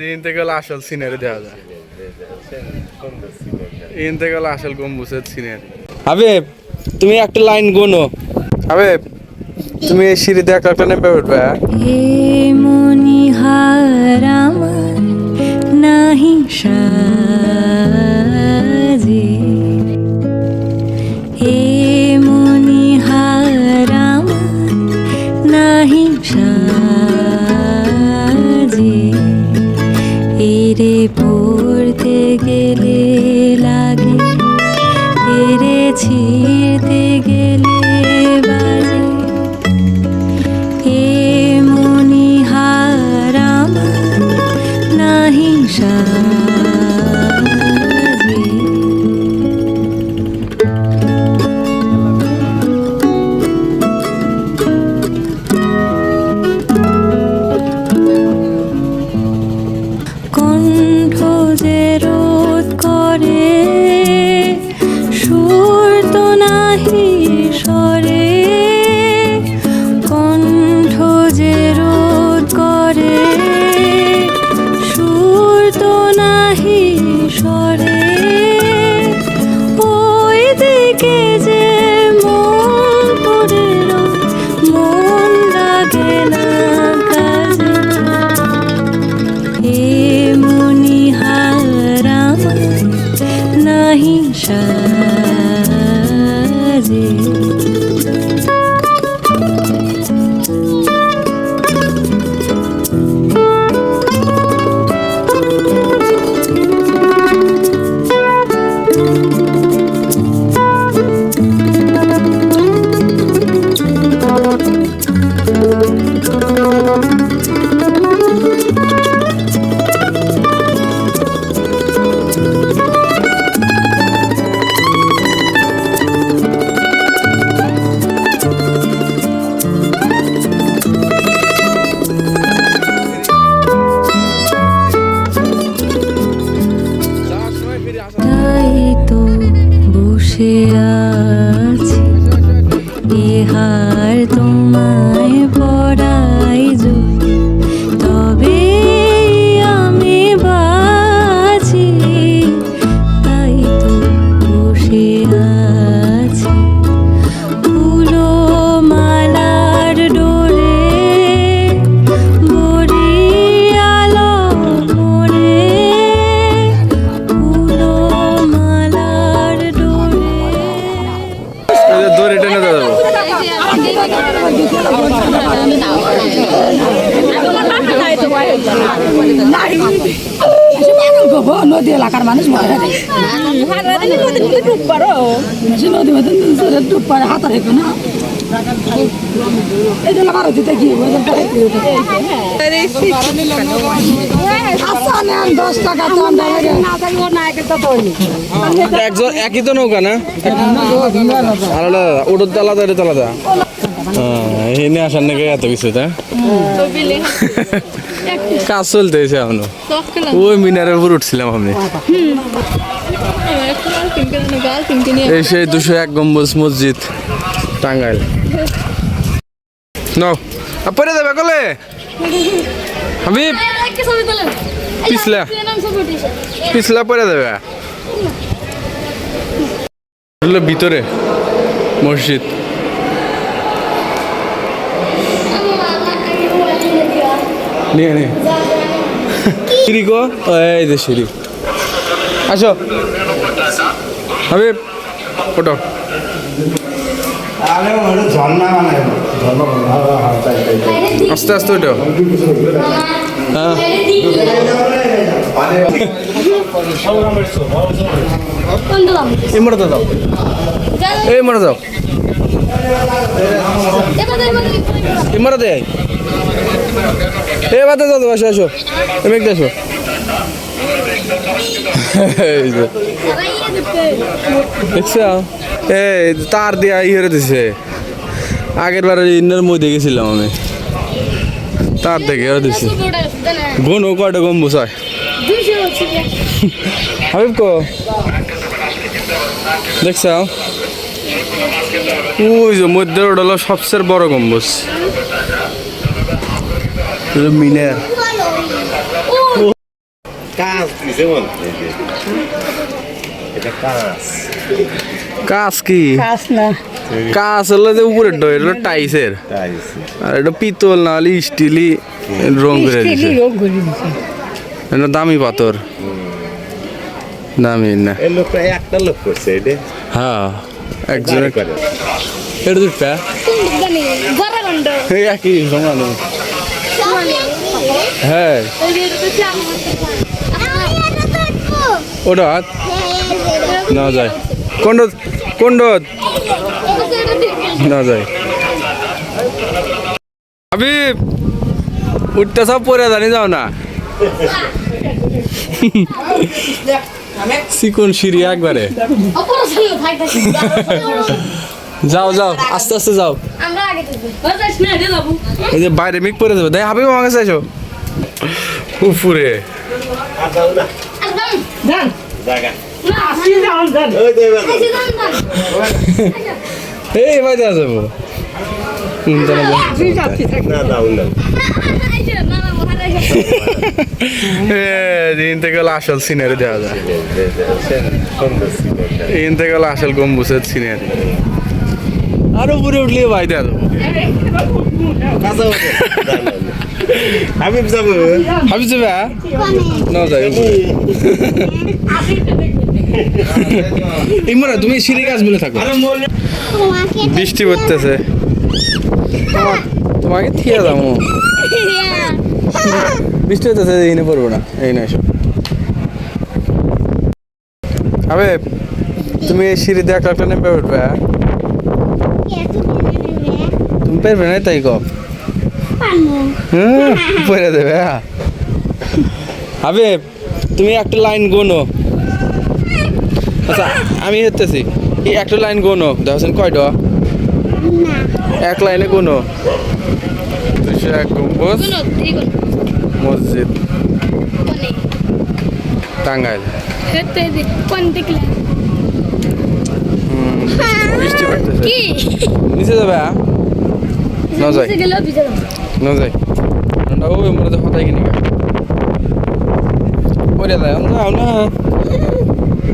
দিন থেকে হলো আসল সিনারি দেওয়া যায়। ইন থেকে হলো আসল গম্বুজের সিনারি। হাবিব তুমি একটা লাইন গোনো। হাবিব তুমি এই সিঁড়িতে একটা একটা নেমে উঠবে হ্যাঁ? হে মনিহার আমার নাহি সাজে নাহি সরে একই তো নৌকা না? আলাদা ওটার তো আলাদা এটা আলাদা। এনে আসার নাকি এত কিছু তা? কাজ চলতেছে এখনও। ওই মিনারের উপর উঠছিলাম আমি। এই সেই দুশো এক গম্বুজ মসজিদ টাঙ্গাইল। নাও। পরে দেবে কলে হাবিব পিছলা। পিছলা পরে দেবে ভিতরে মসজিদ। নিয়ে নে। সিঁড়ি ও, এই যে সিঁড়ি আসো। হাবিব ওটো আস্তে আস্তে ওটো হ্যাঁ। মোড়ে দাও মোড়ে দাও মোড়ে দেয় এ, বাদে দাও আসো। আসো তুমি একটু আসো। এই এই, তার দিয়া ইয়ে দিছে। আগের বারে ইন্নার মধ্যে গেছিলাম আমি। তার দেখে এরা দিছে। গুণ কয়টা গম্বুজ হয় হাবিব কো? দেখছ? ওই যে মধ্যে ওটা সবচেয়ে বড় গম্বুজ। মিনার কাজ দিছে এই যে। এটা কাজ কাজ কি কাজ না কাজ হলো যে টাইসের আর এটা পিতল না হলে স্টিলই রং করে দিছে এটা দামি পাথর দামি না এই লোকটা একটা লোক করছে এটা হ্যাঁ একজনে একজনে করে এটা দুটা এই একই সমান হ্যাঁ। ওটা হাত। না যায় কোনডত কোনডত না যায় হাবিব উঠতে সব পরে জানি যাও না। চিকন সিঁড়ি একবারে। যাও যাও আস্তে আস্তে যাও। এই যে বাইরে মিক পরে যাবে। তাই হাবিব আমার কাছে এসো উপরে এই যাব। দিন। থেকে হলো আসল সিনারি দেওয়া যায়। থেকে হলো আসল গম্বুজের সিনারি। আর উপরে উঠলে ভাই দেওয়া যাব। হাবিব যাব। হাবিব যাবে? না যাই ইমরা তুমি সিঁড়ি গাছ বলে থাকো। বৃষ্টি পড়তেছে। তোমাকে থিয়ে যাব বৃষ্টি হতেছে এই নিয়ে পড়ব না। এই না এসো। আবে তুমি এই সিঁড়ি দিয়ে একটা একটা নেমে উঠবে? তুমি? পারবে না তাই কব হ্যাঁ পড়ে দেবে হ্যাঁ। আবে তুমি একটা লাইন গোনো। আচ্ছা আমি হতেছি এই একটা লাইন গোনো। দেখছেন কয়টা এক লাইনে গোনো। দুশো এক গম্বুজ মসজিদ টাঙ্গাইল। হুম, বৃষ্টি পড়তেছে। নিচে যাবে হ্যাঁ? না যাই কিনি না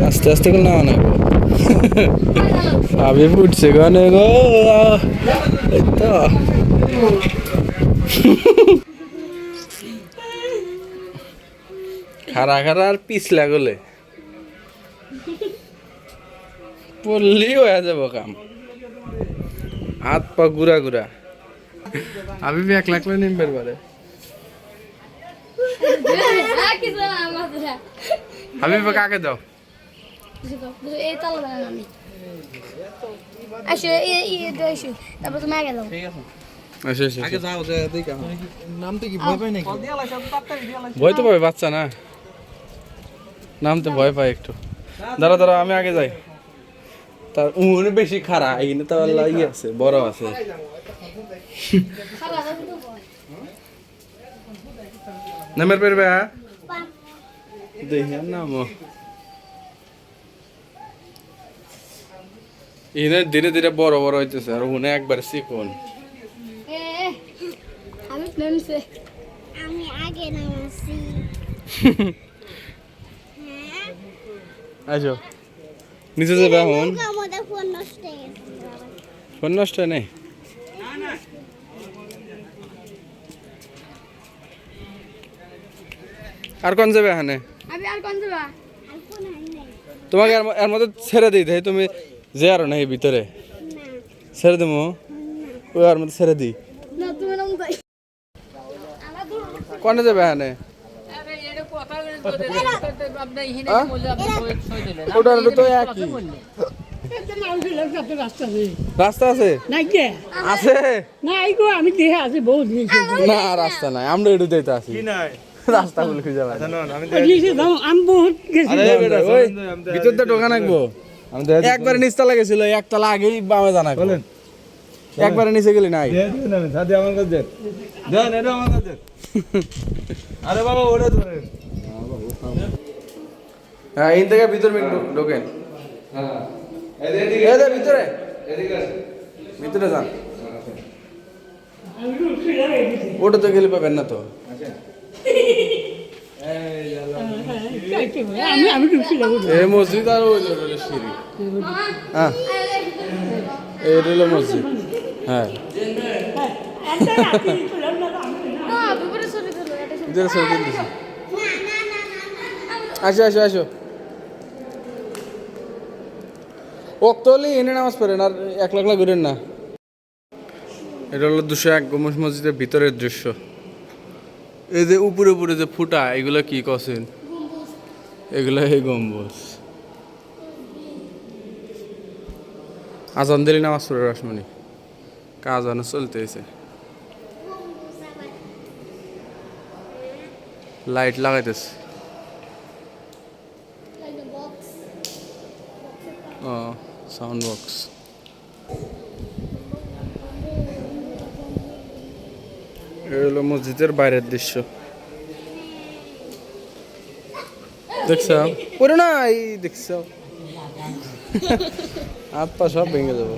আস্তে আস্তে না ফুটছে গানে গো। তো। খারা খারা আর গলে। পড়লেই হয়ে যাব কাম। হাত পা গুড়া গুড়া। আমি বা কাকে দাও? এই এই এই তারপর তুমি আগে যাও আচ্ছা আচ্ছা আগে যাও নামটা কি ভয় নাকি? ভয় তো পাবে বাচ্চা না। নামতে ভয় পায় একটু। দাঁড়া দাঁড়া আমি আগে যাই। তার উনি বেশি খারাপ এখানে তো আল্লাহ ইয়ে আছে বড় আছে। নামের পারবে হ্যাঁ? দেখি আর নাম এখানে ধীরে ধীরে বড় বড় হইতেছে আর উনি একবার শিখুন। আমি আগে নামাছি। আসো নিচে যাবে এখন। ফোন নষ্ট হয়ে হয় নাই? আর কোন যাবে এখানে? আমি আর কোন যাবা? আর ফোন আর নেই তোমাকে এর মধ্যে ছেড়ে দিই দেয় তুমি যে আর নাই ভিতরে। না। ছেড়ে দেবো? ওই আর মধ্যে ছেড়ে দিই। না তুমি নাম যাই কোনে যাবে এখানে? ওটার তো একই। রাস্তা আছে? আমি দেখে আছি বহুত না রাস্তা নাই। আমরা একটু দিতে আছি। রাস্তা বলে খুঁজে পাই দাম আমি বহুত গেছি। ওই ভিতর দিয়ে ঢোকা নাকবো। একবারে নিচতলা গেছিল একতলা আগেই বামে জানা বলেন। একবারে নিচে গেলি নাই। আরে বাবা ওটা ধরে হ্যাঁ এই থেকে ভিতর ঢোকেন। এই যে ভিতরে। ভিতরে যান। ওটা তো গেলে পাবেন না তো। না এই মসজিদ আর ওই সিঁড়ি। হ্যাঁ। হলো মসজিদ। হ্যাঁ। আসো আসো এনে নামাজ পড়েন আর এক লাখ লাখ ঘুরেন না। এটা হলো দুশো এক গম্বুজ মসজিদের ভিতরের দৃশ্য। এই যে উপরে উপরে যে ফুটা এগুলো কি কছেন? এগুলো এই গম্বুজ। আজান দিলি নামাজ পড়ে রাসমণি কাজ আনো চলতেছে লাইট লাগাইতেছে। ও সাউন্ড বক্স হলো মসজিদের বাইরের দৃশ্য। দেখছ? ওরে না এই দেখছ। হাত পা সব ভেঙে যাব।